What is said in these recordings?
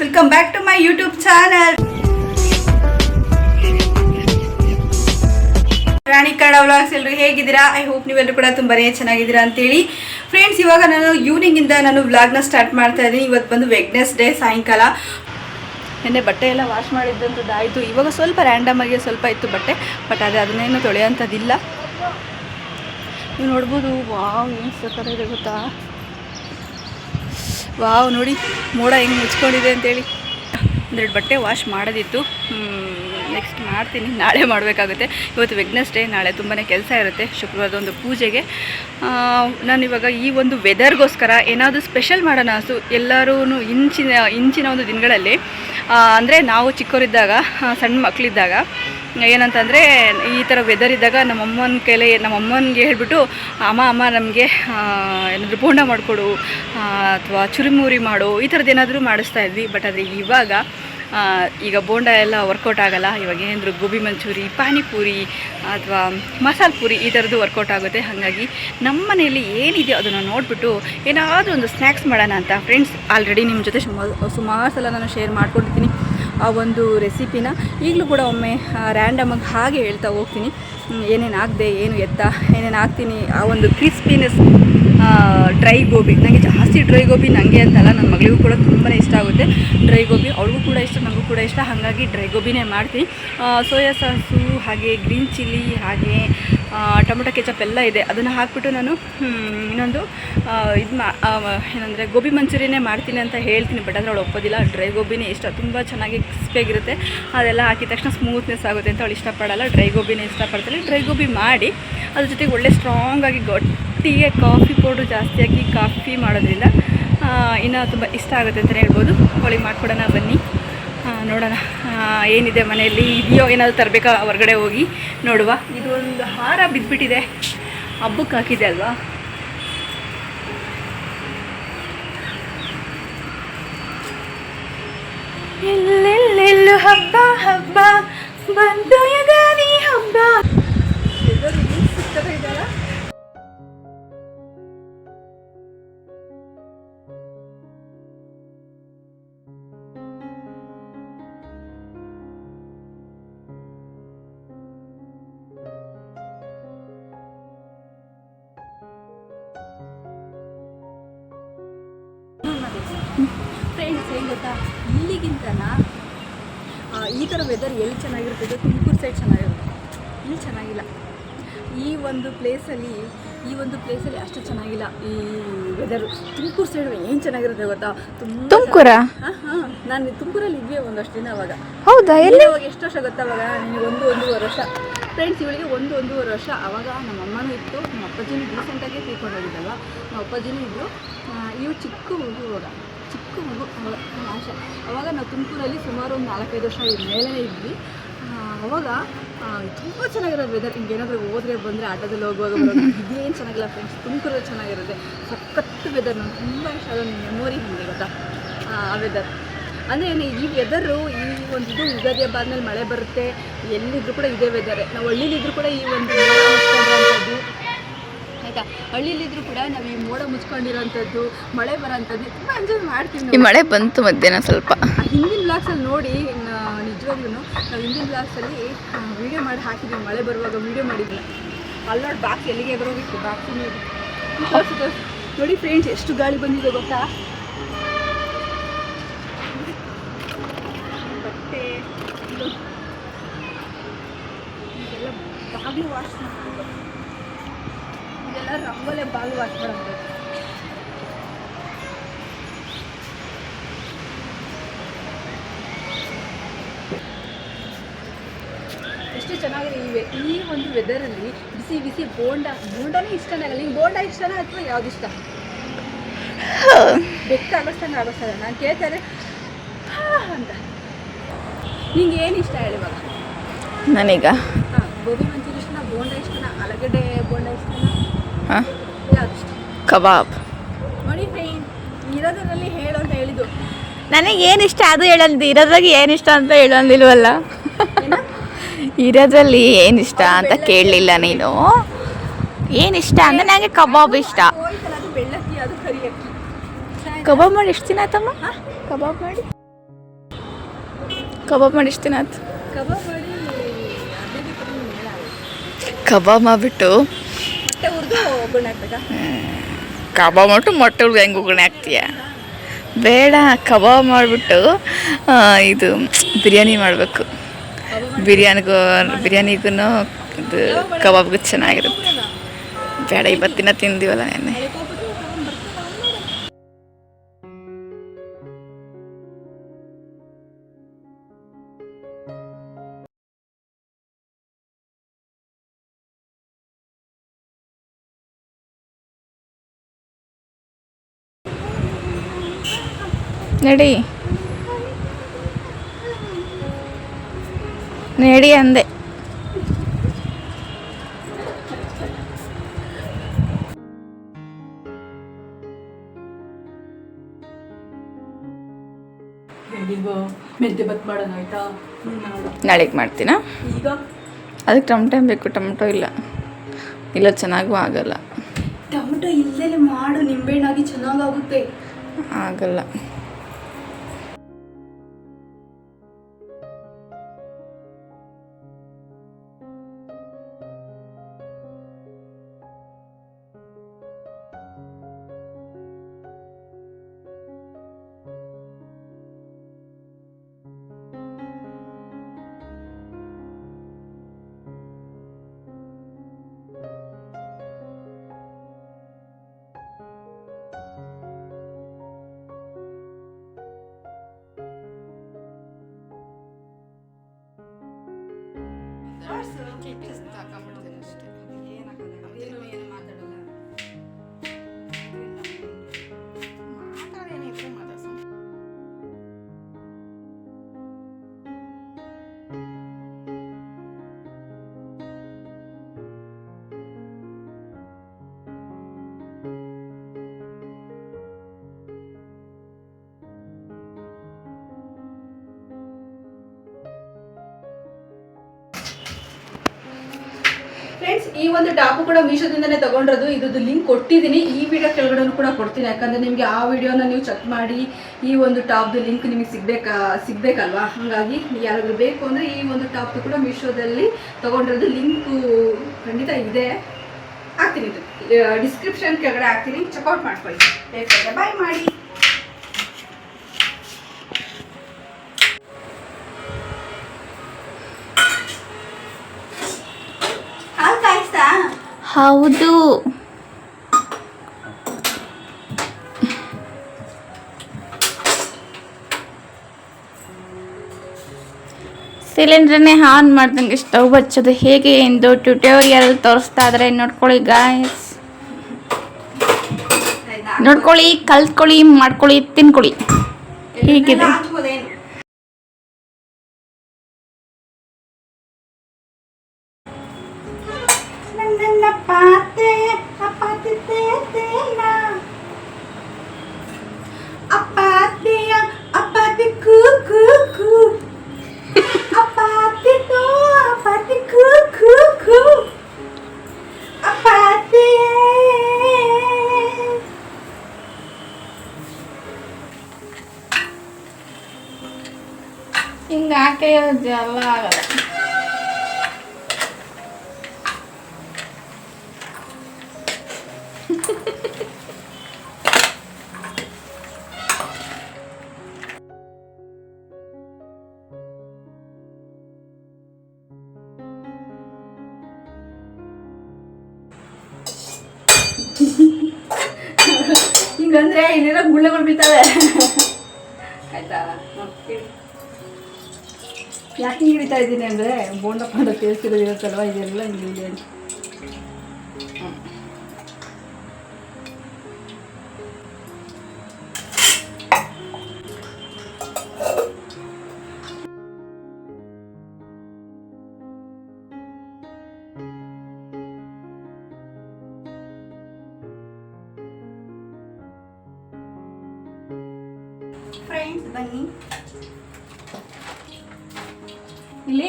Welcome back to my YouTube channel Rani Kannada vlogs ಎಲ್ಲರೂ ಹೇಗಿದ್ದೀರಾ? I hope ನೀವೆಲ್ಲರೂ ಕೂಡ ತುಂಬಾ ಚೆನ್ನಾಗಿದ್ದೀರಾ ಅಂತೇಳಿ. ಫ್ರೆಂಡ್ಸ್ ಇವಾಗ ನಾನು ಈವ್ನಿಂಗ್ ಇಂದ ನಾನು ವ್ಲಾಗ್ನ ಸ್ಟಾರ್ಟ್ ಮಾಡ್ತಾ ಇದ್ದೀನಿ. ಇವತ್ತು ಬಂದು ವೆಗ್ನೆಸ್ ಡೇ ಸಾಯಂಕಾಲ. ನೆನ್ನೆ ಬಟ್ಟೆ ಎಲ್ಲ ವಾಶ್ ಮಾಡಿದ್ದಂಥದ್ದು ಆಯಿತು. ಇವಾಗ ಸ್ವಲ್ಪ ರ್ಯಾಂಡಮ್ ಆಗಿ ಸ್ವಲ್ಪ ಇತ್ತು ಬಟ್ಟೆ ಬಟ್ ಅದೇ ಅದನ್ನೇನು ತೊಳೆಯೋಂಥದ್ದಿಲ್ಲ ನೀವು ನೋಡ್ಬೋದು ವಾವ್ ಏನು ಸಕ್ಕರೆ ಗೊತ್ತಾ? ವಾವ್, ನೋಡಿ, ಮೋಡ ಹೆಂಗೆ ಮುಚ್ಕೊಂಡಿದೆ ಅಂತೇಳಿ. ಒಂದೆರಡು ಬಟ್ಟೆ ವಾಶ್ ಮಾಡೋದಿತ್ತು. ನೆಕ್ಸ್ಟ್ ಮಾಡ್ತೀನಿ. ನಾಳೆ ಮಾಡಬೇಕಾಗುತ್ತೆ. ಇವತ್ತು ವೆಗ್ನೆಸ್ಡೇ ನಾಳೆ ತುಂಬಾ ಕೆಲಸ ಇರುತ್ತೆ ಶುಕ್ರವಾರದ ಒಂದು ಪೂಜೆಗೆ. ನಾನು ಇವಾಗ ಈ ಒಂದು ವೆದರ್ಗೋಸ್ಕರ ಏನಾದರೂ ಸ್ಪೆಷಲ್ ಮಾಡೋಣ ಅಸು ಎಲ್ಲರೂ ಇಂಚಿನ ಇಂಚಿನ ಒಂದು ದಿನಗಳಲ್ಲಿ. ಅಂದರೆ ನಾವು ಚಿಕ್ಕವರಿದ್ದಾಗ ಸಣ್ಣ ಮಕ್ಕಳಿದ್ದಾಗ ಏನಂತಂದರೆ, ಈ ಥರ ವೆದರ್ ಇದ್ದಾಗ ನಮ್ಮ ಅಮ್ಮನ ಕೈಲೇ ನಮ್ಮ ಅಮ್ಮನಿಗೆ ಹೇಳಿಬಿಟ್ಟು, ಅಮ್ಮ ಅಮ್ಮ, ನಮಗೆ ಏನಾದರೂ ಬೋಂಡ ಮಾಡಿಕೊಡು ಅಥವಾ ಚುರುಮುರಿ ಮಾಡು, ಈ ಥರದ್ದು ಏನಾದರೂ ಮಾಡಿಸ್ತಾ ಇದ್ವಿ. ಬಟ್ ಆದರೆ ಇವಾಗ ಈಗ ಬೋಂಡ ಎಲ್ಲ ವರ್ಕೌಟ್ ಆಗಲ್ಲ. ಇವಾಗ ಏನಾದರೂ ಗೋಬಿ ಮಂಚೂರಿ, ಪಾನಿಪೂರಿ, ಅಥವಾ ಮಸಾಲೆ ಪೂರಿ ಈ ಥರದ್ದು ವರ್ಕೌಟ್ ಆಗುತ್ತೆ. ಹಾಗಾಗಿ ನಮ್ಮ ಮನೆಯಲ್ಲಿ ಏನಿದೆಯೋ ಅದನ್ನು ನೋಡಿಬಿಟ್ಟು ಏನಾದರೂ ಒಂದು ಸ್ನ್ಯಾಕ್ಸ್ ಮಾಡೋಣ ಅಂತ. ಫ್ರೆಂಡ್ಸ್ ಆಲ್ರೆಡಿ ನಿಮ್ಮ ಜೊತೆ ಸುಮಾರು ಸಲ ನಾನು ಶೇರ್ ಮಾಡ್ಕೊಂಡಿರ್ತೀನಿ ಆ ಒಂದು ರೆಸಿಪಿನ ಈಗಲೂ ಕೂಡ ಒಮ್ಮೆ ರ್ಯಾಂಡಮಾಗಿ ಹಾಗೆ ಹೇಳ್ತಾ ಹೋಗ್ತೀನಿ. ಏನೇನು ಆಗದೆ, ಏನು ಎತ್ತ, ಏನೇನು ಹಾಕ್ತೀನಿ ಆ ಒಂದು ಕ್ರಿಸ್ಪಿನೆಸ್ ಡ್ರೈ ಗೋಬಿ ನನಗೆ ಜಾಸ್ತಿ ಡ್ರೈ ಗೋಬಿ ನನಗೆ ಅಂತಲ್ಲ ನನ್ನ ಮಗಳಿಗೂ ಕೂಡ ತುಂಬಾ ಇಷ್ಟ ಆಗುತ್ತೆ. ಡ್ರೈ ಗೋಬಿ ಅವಳಿಗೂ ಕೂಡ ಇಷ್ಟ, ನನಗೂ ಕೂಡ ಇಷ್ಟ. ಹಾಗಾಗಿ ಡ್ರೈ ಗೋಬಿನೇ ಮಾಡ್ತೀನಿ. ಸೋಯಾ ಸಾಸು, ಹಾಗೆ ಗ್ರೀನ್ ಚಿಲ್ಲಿ ಹಾಗೆ ಟೊಮೊಟೊ ಕೆಚಪ್ ಎಲ್ಲ ಇದೆ. ಅದನ್ನು ಹಾಕ್ಬಿಟ್ಟು ನಾನು ಇನ್ನೊಂದು ಇದು ಮಾ ಏನಂದರೆ ಗೋಬಿ ಮಂಚೂರಿಯನ್ನೇ ಮಾಡ್ತೀನಿ ಅಂತ ಹೇಳ್ತೀನಿ, ಬಟ್ ಆದರೆ ಅವಳು ಒಪ್ಪೋದಿಲ್ಲ. ಡ್ರೈ ಗೋಬಿನೇ ಇಷ್ಟ, ತುಂಬ ಚೆನ್ನಾಗಿ ಕ್ರಿಸ್ಪಿಯಾಗಿರುತ್ತೆ. ಅದೆಲ್ಲ ಹಾಕಿದ ತಕ್ಷಣ ಸ್ಮೂತ್ನೆಸ್ ಆಗುತ್ತೆ ಅಂತ ಅವಳು ಇಷ್ಟಪಡಲ್ಲ. ಡ್ರೈ ಗೋಬಿನೇ ಇಷ್ಟಪಡ್ತಾಳೆ. ಡ್ರೈ ಗೋಬಿ ಮಾಡಿ, ಅದ್ರ ಜೊತೆಗೆ ಒಳ್ಳೆ ಸ್ಟ್ರಾಂಗಾಗಿ ಗಟ್ಟಿಗೆ ಕಾಫಿ ಪೌಡ್ರ್ ಜಾಸ್ತಿ ಹಾಕಿ ಕಾಫಿ ಮಾಡೋದ್ರಿಂದ ಇನ್ನೂ ತುಂಬ ಇಷ್ಟ ಆಗುತ್ತೆ ಅಂತಲೇ ಹೇಳ್ಬೋದು. ಅವಳಿಗೆ ಮಾಡ್ಕೊಡೋಣ ಬನ್ನಿ. ನೋಡೋಣ. ಏನಿದೆ ಮನೆಯಲ್ಲಿ? ಇದೆಯೋ, ಏನಾದರೂ ತರಬೇಕಾ? ಹೊರಗಡೆ ಹೋಗಿ ನೋಡುವ. ಇದು ಒಂದು ಹಾರ ಬಿದ್ದುಬಿಟ್ಟಿದೆ ಹಬ್ಬಕ್ಕೆ ಹಾಕಿದೆ ಅಲ್ವಾ? ಎಲ್ಲೆಲ್ಲೆಲ್ಲು ಹಬ್ಬ ಹಬ್ಬ. ಬಂದು ಯುಗಾದಿ ಹಬ್ಬ. ಫ್ರೆಂಡ್ಸ್ ಏನು ಗೊತ್ತಾ? ಇಲ್ಲಿಗಿಂತ ಈ ಥರ ವೆದರ್ ಎಲ್ಲಿ ಚೆನ್ನಾಗಿರ್ತದೆ? ತುಮಕೂರು ಸೈಡ್ ಚೆನ್ನಾಗಿರುತ್ತೆ. ಇಲ್ಲಿ ಚೆನ್ನಾಗಿಲ್ಲ. ಈ ಒಂದು ಪ್ಲೇಸಲ್ಲಿ ಈ ಒಂದು ಪ್ಲೇಸಲ್ಲಿ ಅಷ್ಟು ಚೆನ್ನಾಗಿಲ್ಲ ಈ ವೆದರು ತುಮಕೂರು ಸೈಡ್ ಏನು ಚೆನ್ನಾಗಿರುತ್ತೆ ಗೊತ್ತಾ? ತುಮಕೂರ? ಹಾಂ ಹಾಂ. ನಾನು ತುಮಕೂರಲ್ಲಿ ಇದ್ವಿ ಒಂದಷ್ಟು ದಿನ ಅವಾಗ. ಹೌದಾ? ಎಲ್ಲಿ? ಅವಾಗ ಎಷ್ಟು ವರ್ಷ ಗೊತ್ತಾ ಅವಾಗ? ನನಗೆ ಒಂದು ಒಂದೂವರೆ ವರ್ಷ. ಫ್ರೆಂಡ್ಸ್ ಇವಳಿಗೆ ಒಂದು ಒಂದೂವರೆ ವರ್ಷ. ಅವಾಗ ನಮ್ಮ ಅಮ್ಮನೂ ಇತ್ತು. ನಮ್ಮ ಅಪ್ಪಾಜಿನೂ ರೀಸೆಂಟಾಗಿ ತೀರ್ಕೊಂಡೋಗಿದ್ದಲ್ವ ನಮ್ಮ ಅಪ್ಪಾಜಿನೂ ಇದ್ದರು ಇವು ಚಿಕ್ಕ ಹುಡುಗ ಚಿಕ್ಕ ಮಗು ಅವಾಗ ಆಶೆ. ಅವಾಗ ನಾವು ತುಮಕೂರಲ್ಲಿ ಸುಮಾರು ಒಂದು ನಾಲ್ಕೈದು ವರ್ಷ ಮೇಲೆ ಇದ್ವಿ. ಅವಾಗ ತುಂಬ ಚೆನ್ನಾಗಿರೋದು ವೆದರ್ ಹಿಂಗೆ ಏನಾದರೂ ಹೋದ್ರೆ ಬಂದರೆ ಆಟೋದಲ್ಲಿ ಹೋಗುವಾಗ ಇದೇನು ಚೆನ್ನಾಗಿಲ್ಲ ಫ್ರೆಂಡ್ಸ್ ತುಮಕೂರಲ್ಲಿ ಚೆನ್ನಾಗಿರುತ್ತೆ ಸಖತ್ತು ವೆದರ್ ನಂಗೆ ತುಂಬ ಇಷ್ಟ ಅದೊಂದು ಮೆಮೊರಿ ನನಗೆ ಗೊತ್ತಾ? ಆ ವೆದರ್ ಅಂದರೆ ಈ ವೆದರು ಈ ಒಂದು ಇದು ಯುಗಾದಿ ಹಬ್ಬ ಆದಮೇಲೆ ಮಳೆ ಬರುತ್ತೆ. ಎಲ್ಲಿದ್ರು ಕೂಡ ಇದೇ ವೆದರೇ ನಾವು ಹಳ್ಳಿಲಿದ್ರು ಕೂಡ ಈ ಒಂದು ಆಯಿತಾ ಹಳ್ಳಿಲಿದ್ರು ಕೂಡ ನಾವು ಈ ಮೋಡ ಮುಚ್ಕೊಂಡಿರೋಂಥದ್ದು ಮಳೆ ಬರೋಂಥದ್ದು ತುಂಬ ಎಂಜಾಯ್ ಮಾಡ್ತೀವಿ ಈ ಮಳೆ ಬಂತು ಮಧ್ಯಾಹ್ನ ಸ್ವಲ್ಪ. ಹಿಂದಿನ ಬ್ಲಾಗ್ಸಲ್ಲಿ ನೋಡಿ ನಿಜವಾಗ್ಲೂ ನಾವು ಹಿಂದಿನ ಬ್ಲಾಗ್ಸಲ್ಲಿ ವೀಡಿಯೋ ಮಾಡಿ ಹಾಕಿದ್ವಿ ಮಳೆ ಬರುವಾಗ ವೀಡಿಯೋ ಮಾಡಿದ್ವಿ. ಅಲ್ಲೋಡ್ ನೋಡಿ ಬಾಕ್ಸ್ ಎಲ್ಲಿಗೆ ಬರೋಗಿತ್ತು ಬಾಕ್ಸ್ ನೋಡಿ ಫ್ರೆಂಡ್ಸ್ ಎಷ್ಟು ಗಾಳಿ ಬಂದಿದೆ ಗೊತ್ತಾ? ಬಟ್ಟೆ ಇದು ಇದೆಲ್ಲ ಬಾಗಿಲು ವಾಶ್ ರಂಗೋಲೆ ಬಾಲ್ ಮಾಡೋದು ಎಷ್ಟು ಚೆನ್ನಾಗಿದೆ ಈ ಈ ಒಂದು ವೆದರಲ್ಲಿ ಬಿಸಿ ಬಿಸಿ ಬೋಂಡ ಬೋಂಡನೇ ಇಷ್ಟನೇ ಆಗಲ್ಲ ನಿಂಗೆ ಬೋಂಡ ಇಷ್ಟನಾ ಅಥವಾ ಯಾವ್ದು ಇಷ್ಟ? ಬೆಕ್ಕ ಆಗೋಷ್ಟಂಗೆ ಆಗೋಷ್ಟಲ್ಲ ನಾನು ಕೇಳ್ತಾರೆ ಅಂತ. ನಿಂಗೆ ಏನು ಇಷ್ಟ ಹೇಳಿ ಇವಾಗ? ನನಗ? ಗೋಬಿ ಮಂಚೂರಿ ಇಷ್ಟನ ಬೋಂಡ ಇಷ್ಟನ ಆಲೂಗಡ್ಡೆ ಬೋಂಡ ಇಷ್ಟನಾ ಹಾಂ ಯಾವ್ದು ಇಷ್ಟ ಕಬಾಬ್. ನೋಡಿ ಇರೋದ್ರಲ್ಲಿ ಹೇಳು ಅಂತ ಹೇಳಿದ್ದು. ನನಗೆ ಏನು ಇಷ್ಟ ಅದು ಹೇಳಂದು ಇರೋದ್ರಾಗ ಏನು ಇಷ್ಟ ಅಂತ ಹೇಳಂದಿಲ್ವಲ್ಲ ಇರೋದ್ರಲ್ಲಿ ಏನು ಇಷ್ಟ ಅಂತ ಕೇಳಲಿಲ್ಲ ನೀನು. ಏನು ಇಷ್ಟ ಅಂದರೆ ನನಗೆ ಕಬಾಬ್ ಇಷ್ಟ. ಕಬಾಬ್ ಮಾಡಿ ಎಷ್ಟು ದಿನ ಆಯ್ತಮ್ಮ ಕಬಾಬ್ ಮಾಡಿ? ಕಬಾಬ್ ಮಾಡಿ ಆಯ್ತು? ಕಬಾಬ್ ಮಾಡಿ ಕಬಾಬ್ ಮಾಡಿಬಿಟ್ಟು ಮೊಟ್ಟೆ ಹುರಿದು ಒಗ್ಗರಣೆ ಹಾಕ್ಬೇಕಾ? ಕಬಾಬ್ ಮಾಡ್ಬಿಟ್ಟು ಮೊಟ್ಟೆ ಹುರಿದು ಹೆಂಗೆ ಒಗ್ಗರಣೆ ಹಾಕ್ತೀಯ? ಬೇಡ ಕಬಾಬ್ ಮಾಡಿಬಿಟ್ಟು ಇದು ಬಿರಿಯಾನಿ ಮಾಡಬೇಕು. ಬಿರಿಯಾನಿಗೂ ಬಿರಿಯಾನಿಗೂ ಇದು ಕಬಾಬ್ಗೂ ಚೆನ್ನಾಗಿರುತ್ತೆ. ಬೇಡ ಇವತ್ತಿನ ತಿಂದಿವಲ್ಲ ನೆನ್ನೆ. ನಡಿ. ನಡಿ ಅಂದೆ. ನಾಳೆಗೆ ಮಾಡ್ತೀನಾ? ಅದಕ್ಕೆ ಟೊಮಟೊ ಬೇಕು ಟೊಮಟೊ ಇಲ್ಲ. ಇಲ್ಲ ಚೆನ್ನಾಗೂ ಆಗಲ್ಲ. ಟೊಮೆಟೊ ಇಲ್ಲೇ ಮಾಡು ನಿಂಬೆಹಣ್ಣಾಗಿ ಚೆನ್ನಾಗಾಗುತ್ತೆ. ಆಗಲ್ಲ. ಫ್ರೆಂಡ್ಸ್ ಈ ಒಂದು ಟಾಪು ಕೂಡ ಮೀಶೋದಿಂದನೇ ತಗೊಂಡಿರೋದು. ಇದ್ರದ್ದು ಲಿಂಕ್ ಕೊಟ್ಟಿದ್ದೀನಿ. ಈ ವಿಡಿಯೋ ಕೆಳಗಡೆ ಕೂಡ ಕೊಡ್ತೀನಿ. ಯಾಕಂದ್ರೆ ನಿಮಗೆ ಆ ವಿಡಿಯೋನ ನೀವು ಚೆಕ್ ಮಾಡಿ ಈ ಒಂದು ಟಾಪ್ದು ಲಿಂಕ್ ನಿಮಗೆ ಸಿಗ್ಬೇಕಾ, ಸಿಗಬೇಕಲ್ವಾ? ಹಾಗಾಗಿ ಯಾರಾದರೂ ಬೇಕು ಅಂದರೆ ಈ ಒಂದು ಟಾಪ್ದು ಕೂಡ ಮೀಶೋದಲ್ಲಿ ತಗೊಂಡಿರೋದು ಲಿಂಕು ಖಂಡಿತ ಇದೆ. ಹಾಕ್ತೀನಿ ಡಿಸ್ಕ್ರಿಪ್ಷನ್ ಕೆಳಗಡೆ ಹಾಕ್ತೀನಿ. ಚೆಕ್ಔಟ್ ಮಾಡ್ಕೊಳ್ಳಿ. ಬೇಕಾದ್ರೆ ಬಾಯ್ ಮಾಡಿ. ಹೌದು. ಸಿಲಿಂಡ್ರನ್ನೇ ಆನ್ ಮಾಡ್ದಂಗೆ ಸ್ಟವ್ ಹಚ್ಚೋದು. ಹೇಗೆ ಎಂದು ಟ್ಯುಟೋರಿಯಲ್ ತೋರಿಸ್ತಾ ಇದ್ರೆ ನೋಡ್ಕೊಳ್ಳಿ ಗಾಯ್ಸ್ ನೋಡ್ಕೊಳ್ಳಿ ಕಲ್ತ್ಕೊಳ್ಳಿ ಮಾಡ್ಕೊಳ್ಳಿ ತಿನ್ಕೊಳ್ಳಿ. ಹೀಗಿದೆ? ಹಿಂಗೆ ಹಾಕಿ ಎಲ್ಲ ಆಗಲ್ಲ ಯಾಕೆ ಹಿಡಿತಾ ಇದ್ದೀನಿ ಅಂದರೆ ಬೋಂಡ ಪಾಂಡ ಕೇಳಿಸಿರೋದು ಇರುತ್ತಲ್ವ? ಇದೆಲ್ಲ ಇಲ್ಲಿ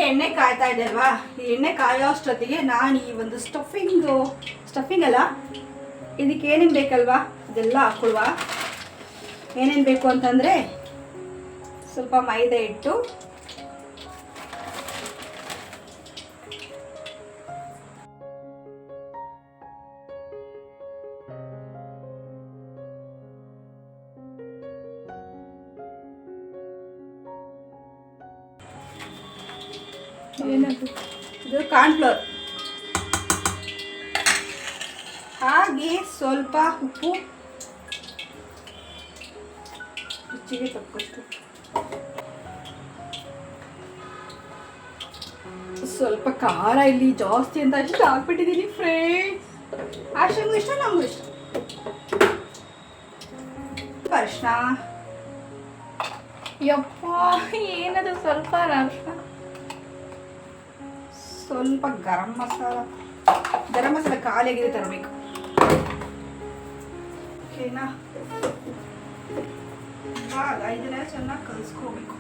ಎಣ್ಣೆ ಕಾಯ್ತಾ ಇದೆ ಅಲ್ವಾ ಈ ಎಣ್ಣೆ ಕಾಯೋ ಅಷ್ಟೊತ್ತಿಗೆ ನಾನು ಈ ಒಂದು ಸ್ಟಫಿಂಗು ಸ್ಟಫಿಂಗ್ ಅಲ್ಲ, ಇದಕ್ಕೆ ಏನೇನು ಬೇಕಲ್ವಾ? ಇದೆಲ್ಲ ಹಾಕೊಳ್ವಾ ಏನೇನು ಬೇಕು ಅಂತಂದರೆ ಸ್ವಲ್ಪ ಮೈದಾ ಹಿಟ್ಟು ಏನದು ಇದು ಕಾರ್ನ್ಫ್ಲೋರ್ ಹಾಗೆ ಸ್ವಲ್ಪ ಉಪ್ಪು. ರುಚಿಗೆ ತಕ್ಕಷ್ಟು. ಸ್ವಲ್ಪ ಖಾರ ಇಲ್ಲಿ ಜಾಸ್ತಿ ಅಂತ ಅಷ್ಟು ಹಾಕ್ಬಿಟ್ಟಿದ್ದೀನಿ ಫ್ರೆಂಡ್ಸ್ ಆಶಂಗೂ ಇಷ್ಟ, ನಮಗೂ ಇಷ್ಟ. ಅರ್ಶನ ಯಪ್ಪ ಏನದು ಸ್ವಲ್ಪ ಅರ್ಥ? ಸ್ವಲ್ಪ ಗರಂ ಮಸಾಲ ಗರಂ ಮಸಾಲ ಖಾಲಿಯಾಗಿದೆ ತರಬೇಕು. ಓಕೆನಾ ಇದನ್ನ ಚೆನ್ನಾಗಿ ಕಲಿಸ್ಕೋಬೇಕು.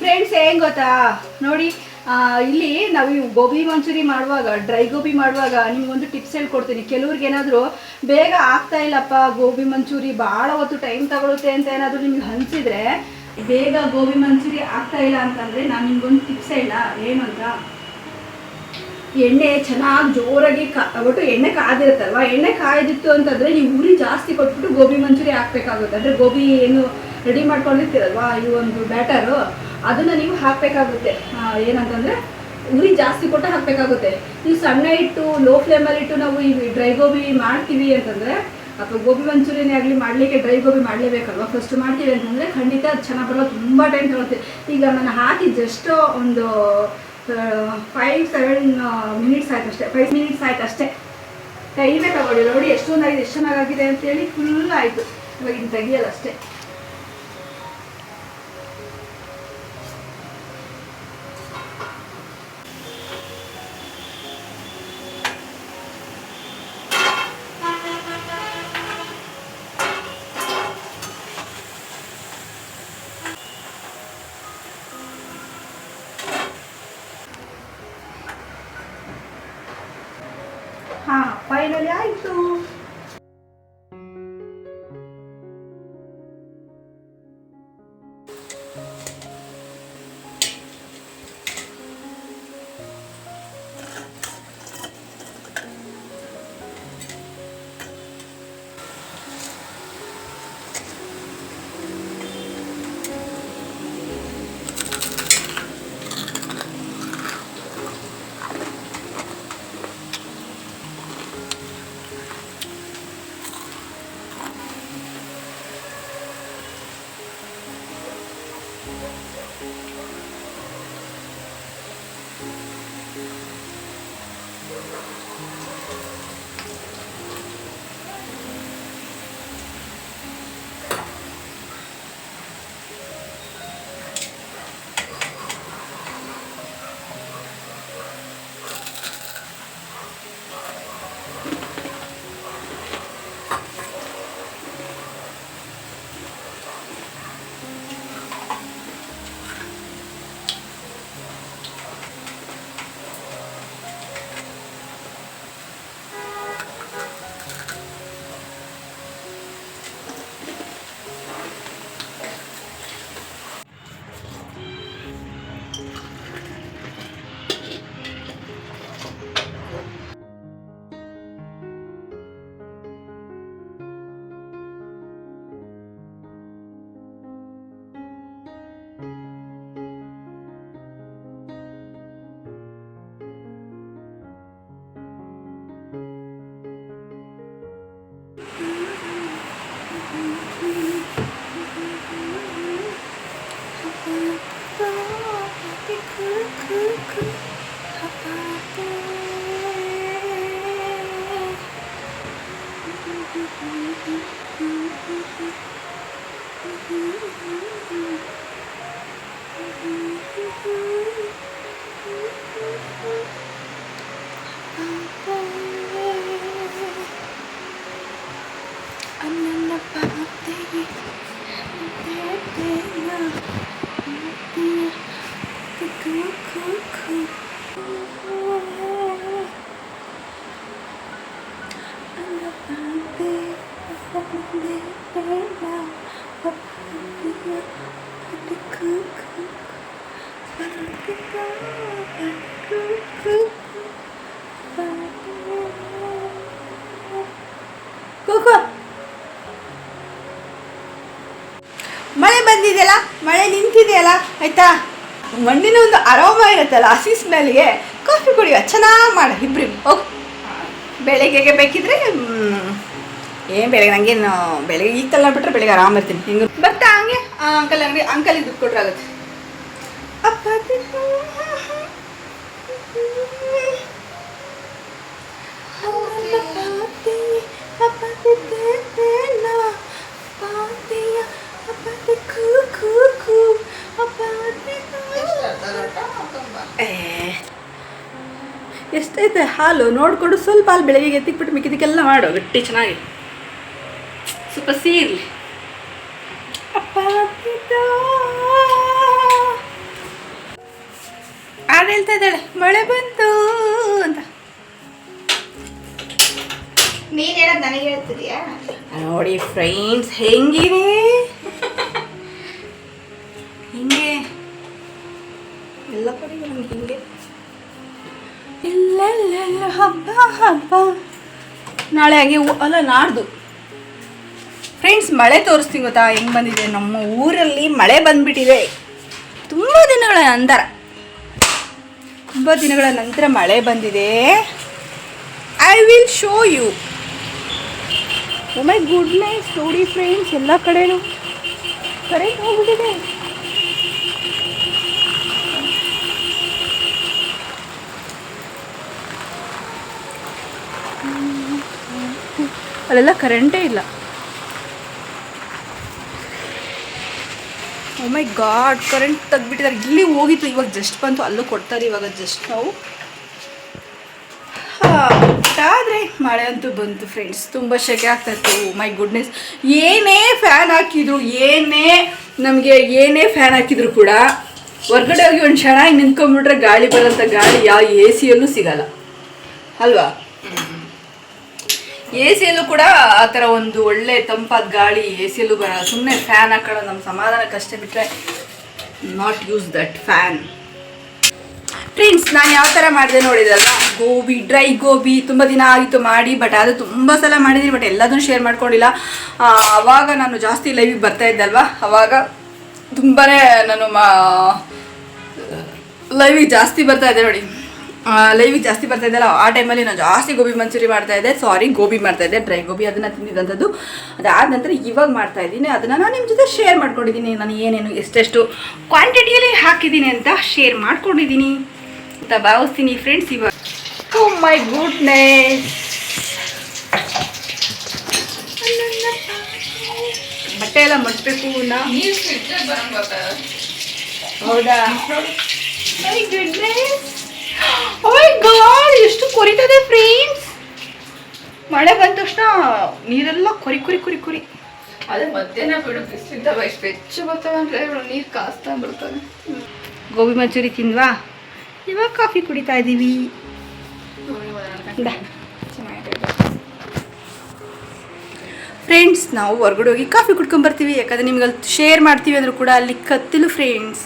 ಫ್ರೆಂಡ್ಸ್ ಹೆಂಗ್ ಗೊತ್ತಾ? ನೋಡಿ ಇಲ್ಲಿ ನಾವು ಗೋಬಿ ಮಂಚೂರಿ ಮಾಡುವಾಗ ಡ್ರೈ ಗೋಬಿ ಮಾಡುವಾಗ ನಿಮ್ಗೊಂದು ಟಿಪ್ಸ್ ಹೇಳ್ಕೊಡ್ತೀನಿ. ಕೆಲವ್ರಿಗೆ ಏನಾದರೂ ಬೇಗ ಆಗ್ತಾ ಇಲ್ಲಪ್ಪ, ಗೋಬಿ ಮಂಚೂರಿ ಭಾಳ ಹೊತ್ತು ಟೈಮ್ ತಗೊಳುತ್ತೆ ಅಂತ ಏನಾದರೂ ನಿಮ್ಗೆ ಹಂಚಿದ್ರೆ ಬೇಗ ಗೋಬಿ ಮಂಚೂರಿ ಆಗ್ತಾ ಇಲ್ಲ ಅಂತಂದರೆ ನಾನು ನಿಮ್ಗೊಂದು ಟಿಪ್ಸ್ ಹೇಳ ಏನು ಎಣ್ಣೆ ಚೆನ್ನಾಗಿ ಜೋರಾಗಿ ಕಾ, ಒಟ್ಟು ಎಣ್ಣೆ ಕಾದಿರುತ್ತಲ್ವ? ಎಣ್ಣೆ ಕಾಯ್ದಿತ್ತು ಅಂತಂದರೆ ನೀವು ಉರಿ ಜಾಸ್ತಿ ಕೊಟ್ಬಿಟ್ಟು ಗೋಬಿ ಮಂಚೂರಿ ಹಾಕ್ಬೇಕಾಗುತ್ತೆ. ಅಂದರೆ ಗೋಬಿ ಏನು ರೆಡಿ ಮಾಡ್ಕೊಂಡಿರ್ತೀರಲ್ವಾ? ಈ ಒಂದು ಬ್ಯಾಟರು ಅದನ್ನು ನೀವು ಹಾಕಬೇಕಾಗುತ್ತೆ. ಏನಂತಂದರೆ, ಉರಿ ಜಾಸ್ತಿ ಕೊಟ್ಟು ಹಾಕಬೇಕಾಗುತ್ತೆ. ನೀವು ಸಣ್ಣ ಇಟ್ಟು ಲೋ ಫ್ಲೇಮಲ್ಲಿ ಇಟ್ಟು ನಾವು ಈ ಡ್ರೈ ಗೋಬಿ ಮಾಡ್ತೀವಿ ಅಂತಂದರೆ, ಅಥವಾ ಗೋಬಿ ಮಂಚೂರಿಯನ್ನೇ ಆಗಲಿ ಮಾಡಲಿಕ್ಕೆ ಡ್ರೈ ಗೋಬಿ ಮಾಡಲೇಬೇಕಲ್ವ? ಫಸ್ಟ್ ಮಾಡ್ತೀವಿ ಅಂತಂದರೆ, ಖಂಡಿತ ಅದು ಚೆನ್ನಾಗಿ ಬರಲ್ಲ ತುಂಬ ಟೈಮ್ ತಗೊಳುತ್ತೆ ಈಗ ನಾನು ಹಾಕಿ ಜಸ್ಟ್ ಒಂದು ಫೈವ್ ಸೆವೆನ್ ಮಿನಿಟ್ಸ್ ಆಯ್ತು ಅಷ್ಟೇ ಫೈವ್ ಮಿನಿಟ್ಸ್ ಆಯ್ತು ಅಷ್ಟೇ ಟೈಮೇ ತಗೊಳ್ಳಿ ನೋಡಿ, ಎಷ್ಟೊಂದಾಗಿದೆ, ಎಷ್ಟು ಚೆನ್ನಾಗಾಗಿದೆ ಅಂತೇಳಿ ಫುಲ್ ಆಯಿತು. ಇವಾಗ ಇನ್ನು ತೆಗಿಯಲ್ಲ ಅಷ್ಟೇ. 크크크 Yeah. くくくく ಮಣ್ಣಿನ ಒಂದು ಅರೋಮ ಇರುತ್ತಲ್ಲ ಹಸಿ ಸ್ಮೆಲ್ಗೆ ಕಾಫಿ ಕುಡಿಯುವ ಚೆನ್ನಾಗಿ ಮಾಡ, ಇಬ್ರು ಹೋಗ್. ಬೆಳಗ್ಗೆಗೆ ಬೇಕಿದ್ರೆ ಏನು ಬೆಳಗ್ಗೆ ನನಗೇನು ಬೆಳಗ್ಗೆ ಈಗ ತಲ್ಲ ಬಿಟ್ರೆ ಬೆಳಿಗ್ಗೆ ಆರಾಮ ಇರ್ತೀನಿ. ಹಿಂಗೆ ಬರ್ತಾ ಹಂಗೆ? ಅಂಕಲ್ ಅಂಗಡಿ ಅಂಕಲಿಗೆ ದುಡ್ಡು ಕೊಟ್ರೆ ಆಗುತ್ತೆ. ಅಪ್ಪ ಎಷ್ಟೈತೆ ಹಾಲು? ನೋಡ್ಕೊಂಡು ಸ್ವಲ್ಪ ಹಾಲು ಬೆಳಗ್ಗೆ ಎತ್ತಿಕ್ಬಿಟ್ಟು ಮಿಕ್ಕಿದಕ್ಕೆಲ್ಲ ಮಾಡು. ಗಟ್ಟಿ ಚೆನ್ನಾಗಿ. ಸ್ವಲ್ಪ ಇರಲಿ ಹಾಡು ಹೇಳ್ತಾ ಇದ್ದಾಳೆ. ಮಳೆ ಬಂತು ಅಂತ. ನೀನ್ ಹೇಳೋದು ನನಗೆ ಹೇಳ್ತಿದ್ಯಾ? ನೋಡಿ ಫ್ರೆಂಡ್ಸ್ ಹೆಂಗಿದೆ? ನಾಳೆ ಹಾಗೆ ಅಲ್ಲ, ನಾಡ್ದು. ಫ್ರೆಂಡ್ಸ್ ಮಳೆ ತೋರಿಸ್ತೀನಿ ಗೊತ್ತಾ? ಹೆಂಗೆ ಬಂದಿದೆ? ನಮ್ಮ ಊರಲ್ಲಿ ಮಳೆ ಬಂದ್ಬಿಟ್ಟಿದೆ. ತುಂಬ ದಿನಗಳ ನಂತರ. ತುಂಬ ದಿನಗಳ ನಂತರ ಮಳೆ ಬಂದಿದೆ. I will show you my my night ನೋಡಿ ಫ್ರೆಂಡ್ಸ್ ಎಲ್ಲ ಕಡೆನೂ ಕರೆಂಟ್ ಹೋಗ್ಬಿಟ್ಟಿದೆ. ಅಲ್ಲೆಲ್ಲ ಕರೆಂಟೇ ಇಲ್ಲ. ಮೈ ಗಾಡ್ ಕರೆಂಟ್ ತೆಗ್ದುಬಿಟ್ಟಿದ್ದಾರೆ ಇಲ್ಲಿ ಹೋಗಿತ್ತು, ಇವಾಗ ಜಸ್ಟ್ ಬಂತು ಅಲ್ಲೂ ಕೊಡ್ತಾರೆ, ಇವಾಗ ಜಸ್ಟ್ ನಾವು. ಆದರೆ ಮಳೆ ಅಂತೂ ಬಂತು ಫ್ರೆಂಡ್ಸ್ ತುಂಬ ಶೆಕೆ ಆಗ್ತಾ ಇತ್ತು. ಮೈ ಗುಡ್ನೆಸ್ ಏನೇ ಫ್ಯಾನ್ ಹಾಕಿದ್ರು, ಏನೇ ನಮಗೆ ಏನೇ ಫ್ಯಾನ್ ಹಾಕಿದ್ರು ಕೂಡ ಹೊರ್ಗಡೆ ಹೋಗಿ ಒಂದು ಹಿಂಗ್ ನಿಂತ್ಕೊಂಡ್ಬಿಟ್ರೆ ಗಾಳಿ ಬರೋಂಥ ಗಾಳಿ ಯಾವ ಎ ಸಿಯಲ್ಲೂ ಸಿಗಲ್ಲ. ಅಲ್ವಾ? ಎ ಸಿಯಲ್ಲೂ ಕೂಡ ಆ ಥರ ಒಂದು ಒಳ್ಳೆ ತಂಪಾದ ಗಾಳಿ ಎ ಸಿಯಲ್ಲೂ ಬರಲ್ಲ ಸುಮ್ಮನೆ ಫ್ಯಾನ್ ಹಾಕೊಳ್ಳೋ ನಮ್ಮ ಸಮಾಧಾನಕ್ಕಷ್ಟೇ ಬಿಟ್ಟರೆ not use that fan friends ನಾನು ಯಾವ ಥರ ಮಾಡಿದೆ ನೋಡಿದಲ್ವಾ ಗೋಬಿ ಡ್ರೈ ಗೋಬಿ ತುಂಬ ದಿನ ಆಗಿತ್ತು ಮಾಡಿ ಬಟ್ ಅದು ತುಂಬ ಸಲ ಮಾಡಿದ್ದೀನಿ ಬಟ್ ಎಲ್ಲದನ್ನು ಶೇರ್ ಮಾಡ್ಕೊಂಡಿಲ್ಲ. ಆವಾಗ ನಾನು ಜಾಸ್ತಿ ಲೈವಿಗೆ ಬರ್ತಾ ಇದ್ದಲ್ವಾ ಅವಾಗ ತುಂಬಾ ನಾನು ಮಾ ಲೈವಿಗೆ ಜಾಸ್ತಿ ಬರ್ತಾ ಇದ್ದೆ ನೋಡಿ. ಲೈವಿಗೆ ಜಾಸ್ತಿ ಬರ್ತಾ ಇದ್ದಲ್ಲ ಆ ಟೈಮಲ್ಲಿ ನಾನು ಜಾಸ್ತಿ ಗೋಬಿ ಮಂಚೂರಿ ಮಾಡ್ತಾ ಇದ್ದೆ. ಸಾರಿ ಗೋಬಿ ಮಾಡ್ತಾ ಇದ್ದೆ. ಡ್ರೈ ಗೋಬಿ ಅದನ್ನು ತಿಂದಿದ್ದಂಥದ್ದು. ಅದಾದ ನಂತರ ಇವಾಗ ಮಾಡ್ತಾ ಇದ್ದೀನಿ. ಅದನ್ನು ನಾನು ನಿಮ್ಮ ಜೊತೆ ಶೇರ್ ಮಾಡ್ಕೊಂಡಿದ್ದೀನಿ. ನಾನು ಏನೇನು ಎಷ್ಟೆಷ್ಟು ಕ್ವಾಂಟಿಟಿಯಲ್ಲಿ ಹಾಕಿದ್ದೀನಿ ಅಂತ ಶೇರ್ ಮಾಡ್ಕೊಂಡಿದ್ದೀನಿ. ಅಂತ ಭಾವಿಸ್ತೀನಿ ಫ್ರೆಂಡ್ಸ್ ಇವಾಗ. ಓ ಮೈ ಗುಡ್ನೆಸ್ ಬಟ್ಟೆ ಎಲ್ಲ ಮಡ್ಬೇಕು ಹೌದಾ? ಮೈ ಗುಡ್ನೆಸ್ ಗಾಡ್ ಎಷ್ಟು ಕೊರಿತದೆ ಫ್ರೆಂಡ್ಸ್ ಮಳೆ ಬಂದ ತಕ್ಷಣ ನೀರೆಲ್ಲ ಕೊರಿ ಕುರಿ ಕುರಿ ಕುರಿ. ಅದೇ ಮಧ್ಯಾಹ್ನ ಬಿಡು ಬಿಸಿಲಿದ್ದಾವ ಎಷ್ಟು ಹೆಚ್ಚು ಬರ್ತವೆ ಅಂದರೆ ನೀರು ಕಾಸ್ತಾ ಬರ್ತವೆ. ಗೋಬಿ ಮಂಚೂರಿ ತಿನ್ವಾ ಇವಾಗ ಕಾಫಿ ಕುಡಿತಾ ಇದ್ದೀವಿ ಫ್ರೆಂಡ್ಸ್ ನಾವು ಹೊರಗಡೆ ಹೋಗಿ ಕಾಫಿ ಕುಡ್ಕೊಂಡ್ ಬರ್ತೀವಿ. ಯಾಕಂದ್ರೆ ನಿಮ್ಗೆ ಅಲ್ಲಿ ಶೇರ್ ಮಾಡ್ತೀವಿ ಅಂದರೂ ಕೂಡ ಅಲ್ಲಿ ಕತ್ತಿಲು ಫ್ರೆಂಡ್ಸ್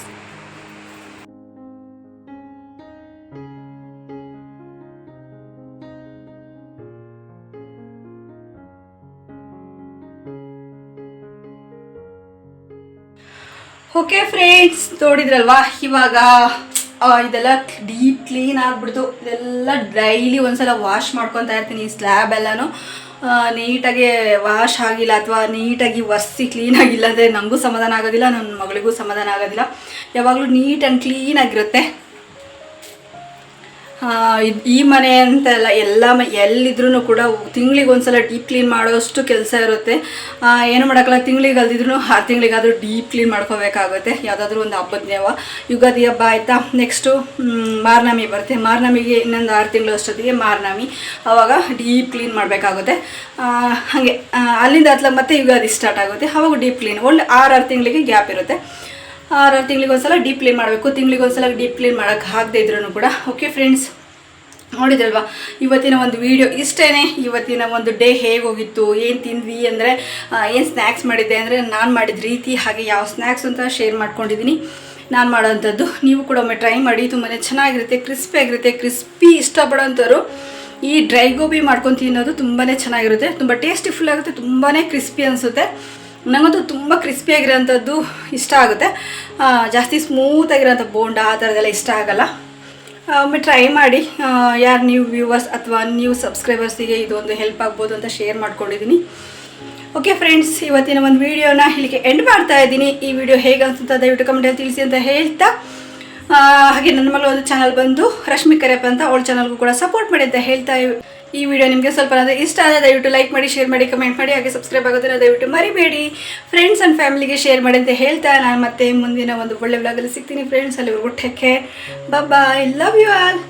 ಓಕೆ ಫ್ರೆಂಡ್ಸ್ ನೋಡಿದ್ರಲ್ವಾ ಇವಾಗ ಇದೆಲ್ಲ ಡೀಪ್ ಕ್ಲೀನ್ ಆಗ್ಬಿಡ್ತು ಇದೆಲ್ಲ ಡೈಲಿ ಒಂದ್ಸಲ ವಾಶ್ ಮಾಡ್ಕೊತಾ ಇರ್ತೀನಿ ಈ ಸ್ಲ್ಯಾಬ್ ಎಲ್ಲನೂ. ನೀಟಾಗಿ ವಾಶ್ ಆಗಿಲ್ಲ ಅಥವಾ ನೀಟಾಗಿ ಒರೆಸಿ ಕ್ಲೀನ್ ಆಗಿಲ್ಲ ಅಂದರೆ ನನಗೂ ಸಮಾಧಾನ ಆಗೋದಿಲ್ಲ ನನ್ನ ಮಗಳಿಗೂ ಸಮಾಧಾನ ಆಗೋದಿಲ್ಲ. ಯಾವಾಗಲೂ ನೀಟ್ ಆ್ಯಂಡ್ ಕ್ಲೀನ್ ಆಗಿರುತ್ತೆ. ಆ, ಇದ್- ಈ ಮನೆ ಅಂತ ಎಲ್ಲ ಎಲ್ಲಿದ್ರೂ ಕೂಡ ತಿಂಗಳಿಗೆ ಒಂದ್ಸಲ ಡೀಪ್ ಕ್ಲೀನ್ ಮಾಡೋಷ್ಟು ಕೆಲಸ ಇರುತ್ತೆ. ಏನು ಮಾಡೋಕ್ಕಲ್ಲ ತಿಂಗಳಿಗೆ ಅಲ್ದಿದ್ರು ಆರು ತಿಂಗಳಿಗಾದರೂ ಡೀಪ್ ಕ್ಲೀನ್ ಮಾಡ್ಕೋಬೇಕಾಗುತ್ತೆ. ಯಾವುದಾದ್ರೂ ಒಂದು ಹಬ್ಬದ ನೇವ. ಯುಗಾದಿ ಹಬ್ಬ ಆಯಿತಾ? ನೆಕ್ಸ್ಟು ಮಾರ್ನಮಿ ಬರುತ್ತೆ. ಮಾರ್ನಮಿಗೆ ಇನ್ನೊಂದು ಆರು ತಿಂಗಳು ಅಷ್ಟೊತ್ತಿಗೆ ಮಾರ್ನಮಿ. ಆವಾಗ ಡೀಪ್ ಕ್ಲೀನ್ ಮಾಡಬೇಕಾಗುತ್ತೆ. ಹಾಗೆ ಅಲ್ಲಿಂದ ಹತ್ಲ ಮತ್ತೆ ಯುಗಾದಿ ಸ್ಟಾರ್ಟ್ ಆಗುತ್ತೆ. ಆವಾಗ ಡೀಪ್ ಕ್ಲೀನ್. ಒಳ್ಳೆ ಆರು ಆರು ತಿಂಗಳಿಗೆ ಗ್ಯಾಪ್ ಇರುತ್ತೆ. ಆರಾರು ತಿಂಗಳಿಗೊಂದ್ಸಲ ಡೀಪ್ ಕ್ಲೀನ್ ಮಾಡಬೇಕು. ತಿಂಗಳಿಗೊಂದ್ಸಲ ಡೀಪ್ ಕ್ಲೀನ್ ಮಾಡೋಕ್ಕೆ ಆಗದೆ ಇದ್ರೂ ಕೂಡ. ಓಕೆ ಫ್ರೆಂಡ್ಸ್ ನೋಡಿದಲ್ವಾ ಇವತ್ತಿನ ಒಂದು ವಿಡಿಯೋ ಇಷ್ಟೇ ಇವತ್ತಿನ ಒಂದು ಡೇ ಹೇಗೆ ಹೋಗಿತ್ತು ಏನು ತಿಂದ್ವಿ ಅಂದರೆ ಏನು ಸ್ನ್ಯಾಕ್ಸ್ ಮಾಡಿದ್ದೆ ಅಂದರೆ, ನಾನು ಮಾಡಿದ ರೀತಿ ಹಾಗೆ ಯಾವ ಸ್ನ್ಯಾಕ್ಸ್ ಅಂತ ಶೇರ್ ಮಾಡ್ಕೊಂಡಿದ್ದೀನಿ ನಾನು ಮಾಡೋವಂಥದ್ದು ನೀವು ಕೂಡ ಒಮ್ಮೆ ಟ್ರೈ ಮಾಡಿ. ತುಂಬಾ ಚೆನ್ನಾಗಿರುತ್ತೆ ಕ್ರಿಸ್ಪಿ ಆಗಿರುತ್ತೆ ಕ್ರಿಸ್ಪಿ ಇಷ್ಟಪಡೋಂಥವ್ರು. ಈ ಡ್ರೈ ಗೋಬಿ ಮಾಡ್ಕೊಂಡು ತಿನ್ನೋದು ತುಂಬಾ ಚೆನ್ನಾಗಿರುತ್ತೆ. ತುಂಬ ಟೇಸ್ಟಿಫುಲ್ ಆಗುತ್ತೆ ತುಂಬಾ ಕ್ರಿಸ್ಪಿ ಅನಿಸುತ್ತೆ. ನನಗಂತೂ ತುಂಬ ಕ್ರಿಸ್ಪಿ ಆಗಿರೋಂಥದ್ದು ಇಷ್ಟ ಆಗುತ್ತೆ. ಜಾಸ್ತಿ ಸ್ಮೂತ್ ಆಗಿರೋಂಥ ಬೋಂಡ ಆ ಥರದ್ದೆಲ್ಲ ಇಷ್ಟ ಆಗಲ್ಲ. ಒಮ್ಮೆ ಟ್ರೈ ಮಾಡಿ ಯಾರು ನ್ಯೂ ವ್ಯೂವರ್ಸ್ ಅಥವಾ ನ್ಯೂ ಸಬ್ಸ್ಕ್ರೈಬರ್ಸಿಗೆ ಇದೊಂದು ಹೆಲ್ಪ್ ಆಗ್ಬೋದು ಅಂತ ಶೇರ್ ಮಾಡ್ಕೊಂಡಿದ್ದೀನಿ ಓಕೆ ಫ್ರೆಂಡ್ಸ್ ಇವತ್ತಿನ ಒಂದು ವಿಡಿಯೋನ ಇಲ್ಲಿಗೆ ಎಂಡ್ ಮಾಡ್ತಾ ಇದ್ದೀನಿ. ಈ ವಿಡಿಯೋ ಹೇಗೆ ಅನ್ಸುತ್ತೆ ದಯವಿಟ್ಟು ಕಮೆಂಟಲ್ಲಿ ತಿಳಿಸಿ ಅಂತ ಹೇಳ್ತಾ. ಹಾಗೆ ನನ್ನ ಮಗಳು ಒಂದು ಚಾನಲ್ ಬಂದು ರಶ್ಮಿ ಕರೆಯಪ್ಪ ಅಂತ ಅವಳ ಚಾನಲ್ಗೂ ಕೂಡ ಸಪೋರ್ಟ್ ಮಾಡಿ ಅಂತ ಹೇಳ್ತಾ ಈ ವಿಡಿಯೋ ನಿಮಗೆ ಸ್ವಲ್ಪ ಅಂದರೆ ಇಷ್ಟ ಆದರೆ ದಯವಿಟ್ಟು ಲೈಕ್ ಮಾಡಿ ಶೇರ್ ಮಾಡಿ ಕಮೆಂಟ್ ಮಾಡಿ, ಹಾಗೆ ಸಬ್ಸ್ಕ್ರೈಬ್ ಆಗೋದನ್ನು ದಯವಿಟ್ಟು ಮರಿಬೇಡಿ. ಫ್ರೆಂಡ್ಸ್ ಆ್ಯಂಡ್ ಫ್ಯಾಮಿಲಿಗೆ ಶೇರ್ ಮಾಡಿ ಅಂತ ಹೇಳ್ತಾ ನಾನು ಮತ್ತೆ ಮುಂದಿನ ಒಂದು ಒಳ್ಳೆ ವ್ಲಾಗಲ್ಲಿ ಸಿಗ್ತೀನಿ ಫ್ರೆಂಡ್ಸ್ ಅಲ್ಲಿ ಊಟಕ್ಕೆ ಬಾಬಾ ಐ ಲವ್ ಯು ಆಲ್